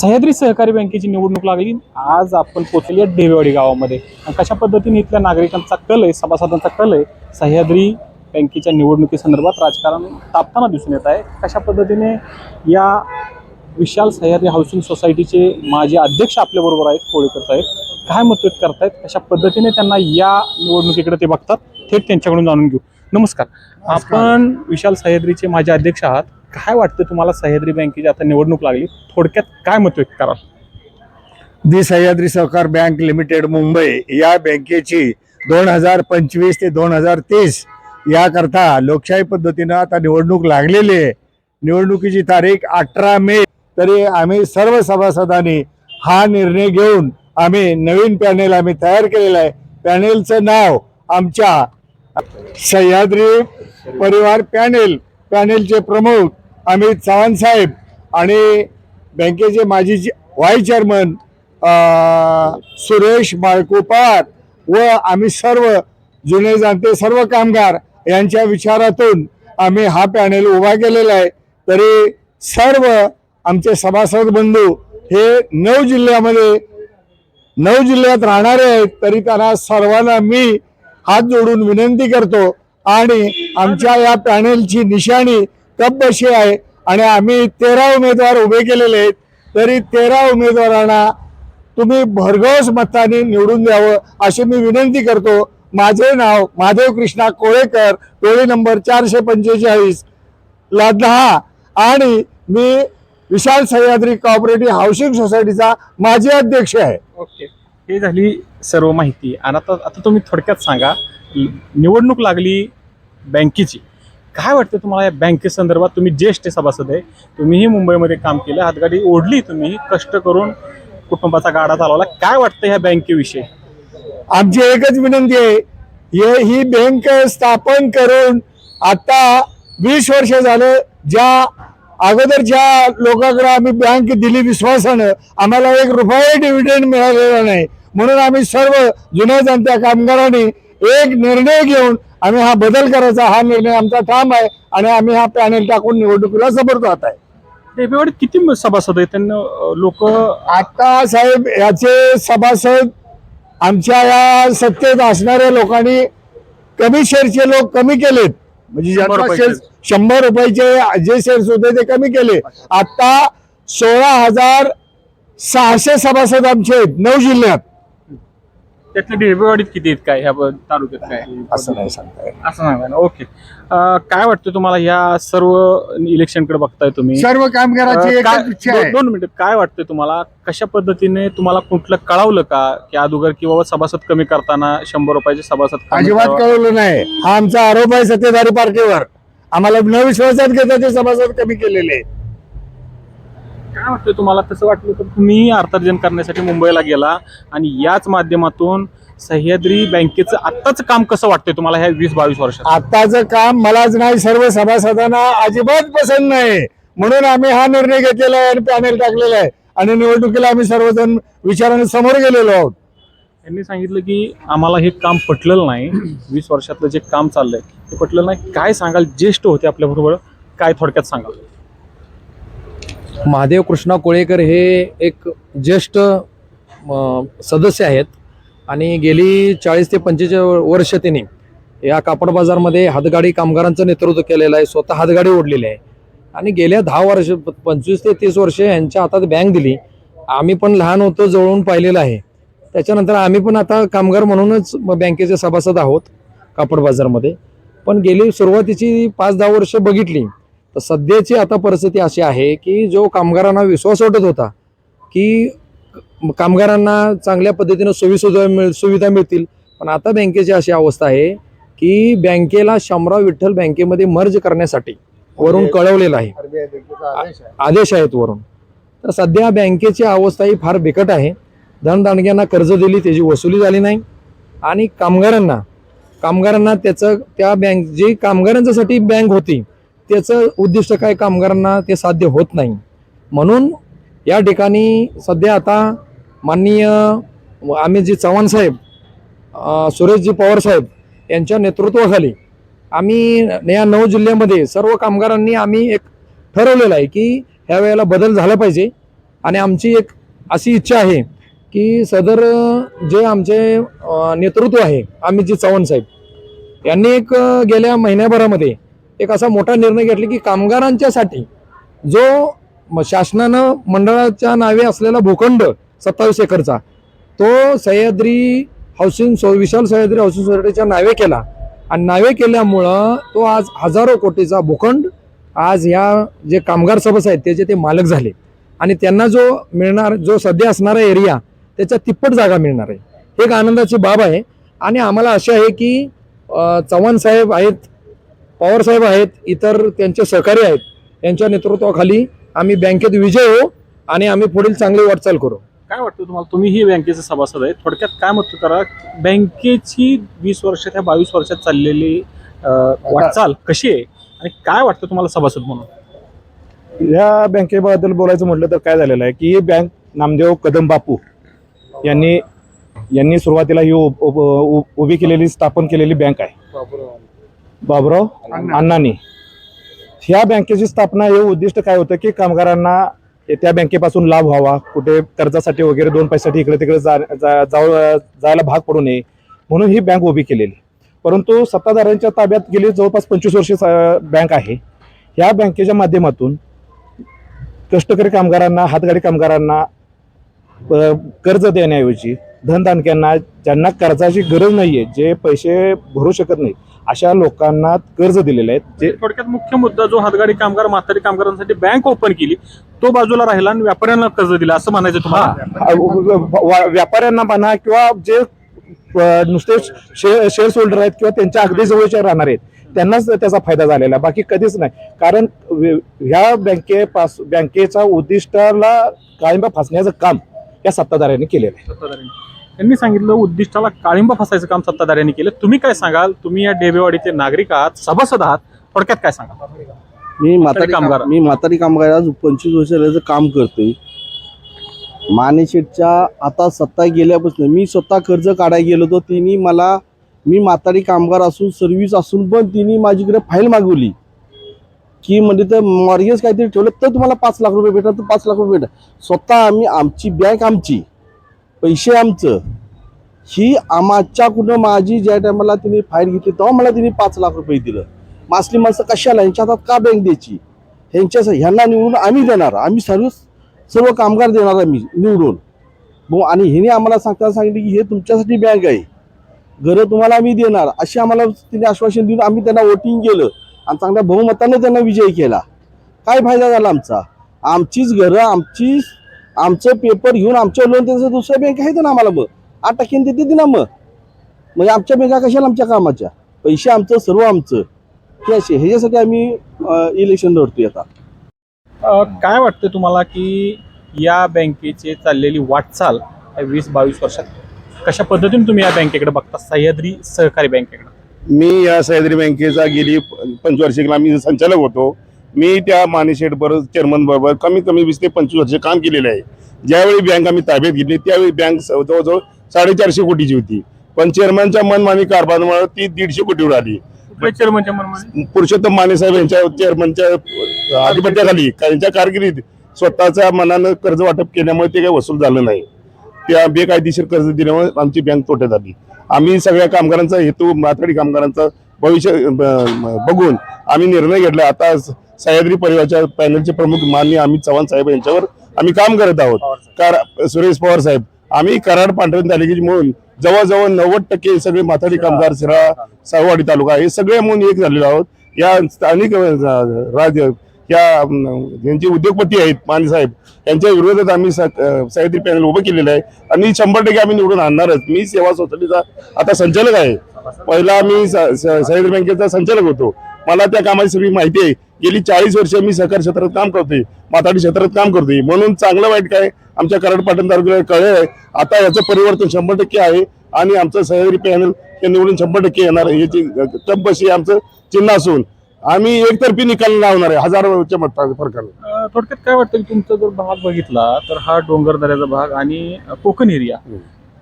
सह्याद्री सहकारी बँकेची निवडणूक लागली. आज आपण पोचली आहे डेवेवाडी गावामध्ये. आणि कशा पद्धतीने इथल्या नागरिकांचा कल आहे सभासदांचा कल आहे सह्याद्री बँकेच्या निवडणुकीसंदर्भात राजकारण तापताना दिसून येत आहे. कशा पद्धतीने या विशाल सह्याद्री हाऊसिंग सोसायटीचे माजी अध्यक्ष आपल्याबरोबर आहेत कोळीकर साहेब काय मत व्यक्त करतायत? कशा पद्धतीने त्यांना या निवडणुकीकडे ते बघतात? थेट त्यांच्याकडून जाणून घेऊ. नमस्कार. आपण विशाल सह्याद्रीचे माजी अध्यक्ष आहात. काय वाटतं तुम्हाला सह्याद्री बँकेची आता निवडणूक लागली? थोडक्यात काय मत व्यक्त कराल? दी सह्याद्री सहकार बँक लिमिटेड मुंबई या बँकेची दोन हजार पंचवीस ते दोन हजार तीस याकरता लोकशाही पद्धतीनं आता निवडणूक लागलेली आहे. निवडणुकीची तारीख अठरा मे तरी आम्ही सर्व सभासदांनी हा निर्णय घेऊन आम्ही नवीन पॅनेल आम्ही तयार केलेलं आहे. पॅनेलचं नाव आमच्या सह्याद्री परिवार पॅनेल. पॅनेलचे प्रमुख अमित चव्हाण साहेब आणि बँकेचे माजी व्हाईस चेअरमन सुरेश बाळकोपार व आम्ही सर्व जुने जाणते सर्व कामगार यांच्या विचारातून आम्ही हा पॅनेल उभा केलेला आहे. तरी सर्व आमचे सभासद बंधू हे नऊ जिल्ह्यामध्ये नऊ जिल्ह्यात राहणारे आहेत तरी त्यांना सर्वांना मी हात जोडून विनंती करतो आणि आमच्या या पॅनेलची निशाणी कप आहे आणि आम्ही तेरा उमेदवार उभे केलेले आहेत. तरी तेरा उमेदवारांना तुम्ही भरघोस मताने निवडून द्यावं अशी मी विनंती करतो. माझे नाव महादेव कृष्णा कोळेकर टोळी नंबर चारशे पंचेचाळीस ला दहा आणि मी विशाल सह्याद्री कॉपरेटिव्ह हाऊसिंग सोसायटीचा माजी अध्यक्ष आहे. ओके. हे झाली सर्व माहिती. आणि आता आता तुम्ही थोडक्यात सांगा निवडणूक लागली बँकेची. काय वाटतं तुम्हाला या बँकेसंदर्भात? तुम्ही ज्येष्ठ सभासद आहे. तुम्हीही मुंबईमध्ये काम केलं. हातगाडी ओढली तुम्ही. कष्ट करून कुटुंबाचा गाडा चालवला. काय वाटतं ह्या बँकेविषयी? आमची एकच विनंती आहे. हे ही बँक स्थापन करून आता वीस वर्ष झालं. ज्या अगोदर ज्या लोकांकडे आम्ही बँक दिली विश्वासानं आम्हाला एक रुपया डिव्हिडंड मिळालेला नाही. म्हणून आम्ही सर्व जुन्या जनत्या कामगारांनी एक निर्णय घेऊन आम्ही हा बदल करायचा हा निर्णय आमचा ठाम आहे आणि आम्ही हा पॅनेल टाकून निवडणुकीला समर्थ होत आहे किती सभासद आहेत? त्यांना लोक आता साहेब याचे सभासद आमच्या या सत्तेत असणाऱ्या लोकांनी कमी शेअरचे लोक कमी केलेत. म्हणजे. शेअर्स शंभर रुपयाचे जे शेअर्स होते ते कमी केले. आता सोळा हजार सहाशे सभासद आमचे आहेत नऊ जिल्ह्यात. त्यातले डेबेवाडीत किती आहेत काय? ह्या ब- तालुक्यात काय? असं नाही सांगता येत. असं सांगा ना ओके अं, काय वाटतं तुम्हाला या सर्व इलेक्शनकडे बघताय तुम्ही? सर्व कामगाराची अं, काय- एकच इच्छा दोन आहे. दोन मिनिट. काय वाटतं तुम्हाला? कशा पद्धतीने तुम्हाला कुठलं कळवलं का? की अगोदर की बाबा सभासद कमी करताना शंभर रुपयाचे सभासद कमी अजिबात करावा? कळवलं नाही. हा आमचा आरोप आहे सत्तेधारी पार्टीवर. आम्हाला न विश्वासात घेता ते सभासद कमी केलेले आहेत. काय वाटतं तुम्हाला? तसं वाटलं? तर तुम्ही अर्थार्जन करण्यासाठी मुंबईला गेला आणि याच माध्यमातून सह्याद्री बँकेचं आत्ताच काम कसं वाटतंय तुम्हाला ह्या वीस बावीस वर्षात? आताचं काम मलाच नाही सर्व सभासदांना अजिबात पसंत नाही. म्हणून आम्ही हा निर्णय घेतलेला आहे आणि पॅनेल टाकलेला आहे. आणि निवडणुकीला आम्ही सर्वजण विचाराने समोर गेलेलो आहोत. त्यांनी सांगितलं की आम्हाला हे काम पटलेलं नाही. वीस वर्षातलं जे काम चाललंय ते पटलेलं नाही. काय सांगाल? ज्येष्ठ होते आपल्याबरोबर. काय थोडक्यात सांगाल? महादेव कृष्णा कोळेकर हे एक ज्येष्ठ सदस्य आहेत. आणि गेली चाळीस ते पंचेचाळीस वर्ष त्यांनी या कापड बाजारमध्ये हातगाडी कामगारांचं नेतृत्व केलेलं आहे स्वतः हातगाडी ओढलेली आहे. आणि गेल्या दहा वर्ष पंचवीस ते तीस वर्ष यांच्या हातात बँक दिली. आम्ही पण लहान होतो जवळून पाहिलेलं आहे. त्याच्यानंतर आम्ही पण आता कामगार म्हणूनच बँकेचे सभासद आहोत कापड बाजारमध्ये. पण गेली सुरुवातीची पाच दहा वर्ष बघितली तर सध्याची आता परिस्थिती अशी आहे की जो कामगारांना विश्वास वाटत होता की कामगारांना चांगल्या पद्धतीनं सोयीसुविधा मिळ सुविधा मिळतील. पण आता बँकेची अशी अवस्था आहे की बँकेला शामराव विठ्ठल बँकेमध्ये मर्ज करण्यासाठी वरून कळवलेलं आहे. आदेश आहेत वरून. तर सध्या बँकेची अवस्था ही फार बिकट आहे. धनदांडग्यांना कर्ज दिली त्याची वसुली झाली नाही. आणि कामगारांना कामगारांना त्याचं त्या बँक जी कामगारांच्यासाठी बँक होती त्याचं उद्दिष्ट काय कामगारांना ते साध्य होत नाही. म्हणून या ठिकाणी सध्या आता माननीय आम्ही जी चव्हाण साहेब सुरेशजी पवार साहेब यांच्या नेतृत्वाखाली आम्ही या नऊ जिल्ह्यामध्ये सर्व कामगारांनी आम्ही एक ठरवलेलं आहे की ह्या वेळेला बदल झाला पाहिजे. आणि आमची एक अशी इच्छा आहे की सदर जे आमचे नेतृत्व आहे आम्ही जी चव्हाण साहेब यांनी एक गेल्या महिन्याभरामध्ये एक असा मोठा निर्णय घेतला की कामगारांच्यासाठी जो शासनानं मंडळाच्या नावे असलेला भूखंड सत्तावीस एकरचा तो सह्याद्री हाऊसिंग सो विशाल सह्याद्री हाऊसिंग सोसायटीच्या नावे केला. आणि नावे केल्यामुळं तो आज हजारो कोटीचा भूखंड आज ह्या जे कामगार सभस आहेत त्याचे ते मालक झाले. आणि त्यांना जो मिळणार जो सध्या असणारा एरिया त्याच्या तिप्पट जागा मिळणार आहे. हे एक आनंदाची बाब आहे. आणि आम्हाला अशी आहे की चव्हाण साहेब आहेत पवार साहेब आहेत इतर त्यांचे सहकारी आहेत यांच्या नेतृत्वाखाली आम्ही बँकेत विजय होऊ आणि आम्ही पुढील चांगली वाटचाल करू. काय वाटतं तुम्हाला? तुम्ही ही बँकेचे सभासद आहे थोडक्यात काय मत करा? बँकेची वीस वर्ष त्या बावीस वर्षात चाललेली वाटचाल कशी आहे? आणि काय वाटतं तुम्हाला सभासद म्हणून? या बँकेबद्दल बोलायचं म्हटलं तर काय झालेलं आहे की ही बँक नामदेव कदम बापू यांनी यांनी सुरुवातीला ही उभी केलेली स्थापन केलेली बँक आहे. बाबुराव अण्णांनी. ह्या बँकेची स्थापना हे उद्दिष्ट काय होतं की कामगारांना त्या बँकेपासून लाभ व्हावा कुठे कर्जासाठी वगैरे दोन पैशासाठी इकडे तिकडे जा जायला भाग पडू नये म्हणून ही बँक उभी केलेली. परंतु सत्ताधाऱ्यांच्या ताब्यात गेली जवळपास पंचवीस वर्षे बँक आहे. ह्या बँकेच्या माध्यमातून कष्टकरी कामगारांना हातगाडी कामगारांना कर्ज देण्याऐवजी धनदानक्यांना ज्यांना कर्जाची गरज नाहीये जे पैसे भरू शकत नाहीत अशा लोकांना कर्ज दिलेले आहेत. जे थोडक्यात मुख्य मुद्दा जो हातगाडी कामगार म्हातारी कामगारांसाठी बँक ओपन केली तो बाजूला राहिला आणि व्यापाऱ्यांना कर्ज दिलं असं म्हणायचं तुम्हाला? व्यापाऱ्यांना म्हणा किंवा जे नुसते शेअर्स होल्डर आहेत किंवा त्यांच्या अगदी जवळचे राहणार आहेत त्यांनाच त्याचा फायदा झालेला. बाकी कधीच नाही. कारण ह्या बँकेपास बँकेचा उद्दिष्टाला काळिंबा फासण्याचं काम या सत्ताधाऱ्यांनी केलेलं आहे. सत्ताधाऱ्यांनी. त्यांनी सांगितलं उद्दिष्टाला काळिंबा फसायचं काम सत्ताधाऱ्यांनी केलं. तुम्ही काय सांगाल? तुम्ही या डेबेवाडीचे नागरिक आहात सभासद आहात. थोडक्यात काय सांगाल? मी म्हातारी कामगार. मी म्हातारी कामगार आज पंचवीस वर्ष झाल्याचं काम करतोय. मानेशेटच्या आता सत्ता गेल्यापासून मी स्वतः कर्ज काढायला गेलो होतो. तिने मला मी म्हातारी कामगार असून सर्व्हिस असून पण तिने माझीकडे फाईल मागवली. की म्हणजे तर मॉर्गेज काहीतरी ठेवलं तर तुम्हाला पाच लाख रुपये भेटणार तर पाच लाख रुपये भेटणार. स्वतः आम्ही आमची बँक आमची. पैसे आमचं. ही आमच्या कुठं माझी ज्या टायमाला तिने फाईल घेतली तेव्हा मला तिने पाच लाख रुपये दिलं. मासली माणसं कशाला? यांच्या हातात का बँक द्यायची? ह्यांच्या ह्यांना निवडून आम्ही देणार. आम्ही सर्व सर्व कामगार देणार आम्ही निवडून. मग आणि हिने आम्हाला सांगताना सांगितलं की हे तुमच्यासाठी बँक आहे. घरं तुम्हाला आम्ही देणार. अशी आम्हाला तिने आश्वासन देऊन आम्ही त्यांना वोटिंग केलं. आणि चांगल्या बहुमताने त्यांना विजय केला. काय फायदा झाला आमचा? आमचीच घरं आमचीच आमचं पेपर घेऊन आमच्या लोन त्याचं दुसऱ्या बँक आहेत ना आम्हाला मग. आठ टक्क्याने देते ना मग. म्हणजे आमच्या बँका कशाला आमच्या कामाच्या? पैसे आमचं सर्व आमचं. हे असे ह्याच्यासाठी आम्ही इलेक्शन लढतोय आता. काय वाटतं तुम्हाला की या बँकेची चाललेली वाटचाल वीस बावीस वर्षात कशा पद्धतीने तुम्ही या बँकेकडे बघता? सह्याद्री सहकारी बँकेकडे. मी या सह्याद्री बँकेचा गेली पंचवार्षिकला मी संचालक होतो. मी त्या मानेशेठ बरोबर चेअरमन बरोबर कमीत कमी वीस ते पंचवीस वर्ष काम केलेले आहे. ज्यावेळी बँक आम्ही ताब्यात घेतली त्यावेळी बँक जवळजवळ साडेचारशे कोटीची होती. पण चेअरमनच्या मनमानी कारभारामुळे ती दीडशे कोटीवर आली. पुरुषोत्तम माने साहेब यांच्या चेअरमनच्या आधिपत्याखाली त्यांच्या कारकिर्दीत स्वतःच्या मनानं कर्ज वाटप केल्यामुळे ते काही वसूल झालं नाही. त्या बेकायदेशीर कर्ज दिल्यामुळे आमची बँक तोट्यात आली. आम्ही सगळ्या कामगारांचा हेतू माथाडी कामगारांचा भविष्य बघून आम्ही निर्णय घेतला. आता सह्याद्री परिवारच्या पॅनलचे प्रमुख माननीय अमित चव्हाण साहेब यांच्यावर आम्ही काम करत आहोत. कार सुरेश पवार साहेब आम्ही कराड पांढरे तालुक्याची म्हणून जवळजवळ नव्वद टक्के सगळे माथाडी कामगार शिरा साववाडी तालुका हे सगळे म्हणून एक झालेलो आहोत. या स्थानिक अं, राज्य या ज्यांचे उद्योगपती आहेत माने साहेब यांच्या विरोधात आम्ही सह्याद्री पॅनल उभं केलेलं आहे. आणि शंभर टक्के आम्ही निवडून आणणारच. मी सेवा सोसायटीचा आता संचालक आहे. पहिला स- सह्याद्री बँकेचा संचालक होतो. मला त्या कामाची सगळी माहिती आहे. गेली चाळीस वर्ष मी सहकार क्षेत्रात काम करतोय माथाडी क्षेत्रात काम करतोय. म्हणून चांगलं वाईट काय? आमच्या कराड पाटण तालुक्याला कळलं आहे. आता याचं परिवर्तन शंभर टक्के आहे आणि आमचं सह्याद्री पॅनल हे निवडून शंभर टक्के येणार आहे. याची टप्पशी आमचं चिन्ह असून आम्ही एकतर्फी निकाल लावणार आहे. हजारोच्या मत फरकाने थोडक्यात काय वाटतं की तुमचा जर भाग बघितला तर हा डोंगरदऱ्याचा भाग आणि कोकण एरिया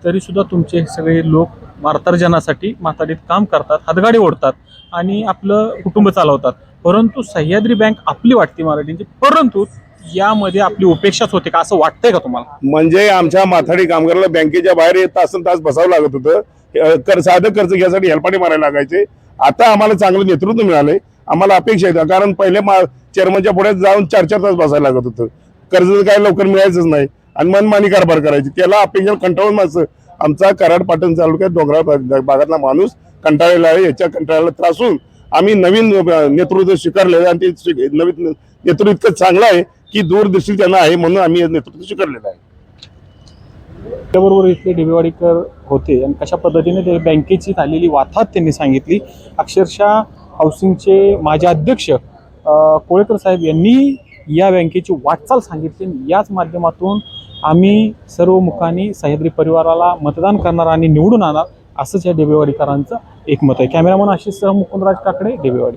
तरी सुद्धा तुमचे सगळे लोक मार्तर्जनासाठी माताडीत काम करतात हातगाडी ओढतात आणि आपलं कुटुंब चालवतात. परंतु सह्याद्री बँक आपली वाटते मराठींची. परंतु यामध्ये आपली उपेक्षाच होते का? असं वाटतंय का तुम्हाला? म्हणजे आमच्या माथाडी कामगाराला बँकेच्या बाहेर एक तासन तास बसावं लागत होतं. कर साधं कर्ज घ्यायसाठी हेलपाटे मारायला लागायचे. आता आम्हाला चांगलं नेतृत्व मिळालंय. आम्हाला अपेक्षा आहे कारण पहिले मा चेअरमनच्या पुढे जाऊन चार चार तास बसायला लागत होतं. कर्ज काय लवकर मिळायचंच नाही. आणि मनमानी कारभार करायची. त्याला अपेक्षा कंटाळून माणसं आमचा कराड पाटण तालुक्यात डोंगराळ भागातला माणूस कंटाळलेला आहे. याच्या कंटाळ्याला त्रासून आम्ही नवीन नेतृत्व स्वीकारलेलं आणि ते नवीन नेतृत्व इतकं चांगलं आहे की दूरदृष्टी त्यांना आहे म्हणून आम्ही नेतृत्व स्वीकारलेलं आहे. त्याबरोबर इथले डिबेवाडीकर होते आणि कशा पद्धतीने ते बँकेची झालेली वाताहत त्यांनी सांगितली. अक्षरशः हाऊसिंगचे माझे अध्यक्ष कोळेकर साहेब यांनी या बँकेची वाटचाल सांगितली आणि याच माध्यमातून आम्ही सर्व मुखांनी सह्याद्री परिवाराला मतदान करणार आणि निवडून आणणार. असंच या डेबेवाडीकरांचं एक मत आहे. कॅमेरामन आशिष सह मुकुंदराज काकडे डेबेवाडी.